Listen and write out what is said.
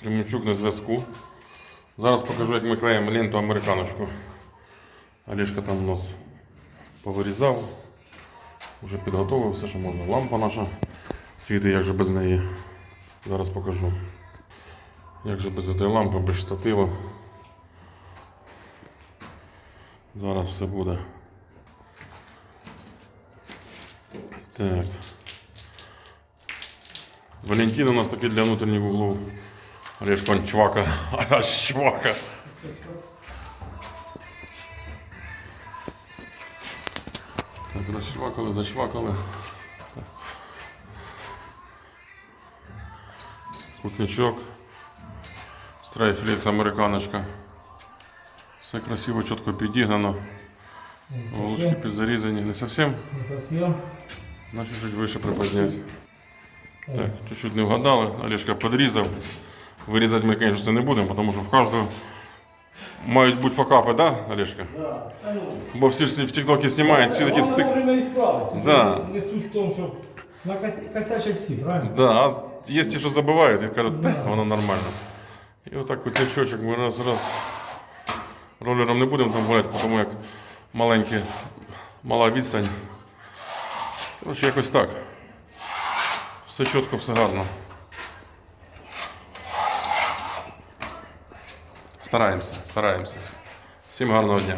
Кременчук на зв'язку. Зараз покажу, як ми клеїмо ленту американочку. Олежка там у нас повирізав. Вже підготовив все, що можна. Лампа наша світить, як же без неї. Зараз покажу. Як же без цієї лампи, без штатива. Зараз все буде. Так. Валентин у нас такий для внутрішніх углов. Олежка он чвака. Аж чвака. Так, розчвакали, зачвакали. Кутничок. Страйфлекс американочка. Все красиво, чітко підігнано. Голочки підзарізані. Не зовсім. Не совсем. Наче чуть вище приподняти. Так, чуть-чуть не вгадали. Олежка підрізав. Вирізати ми, звісно, це не будемо, тому що в кожного мають бути факапи, да, Олежка? Да. Ну, Бо всі ж в тіктокі знімають, всі такі всик. вовремя і справи. Да. Не суть в тому, що накос- косячать всі, правильно? Да, а є ті, що забувають і кажуть, «Та, воно нормально. І отак кутячочок ми раз раз. Ролером не будемо там гуляти, тому як маленькі, мала відстань. Коротше, якось так. Все чітко, все гарно. Стараємося, стараємося. Всім гарного дня.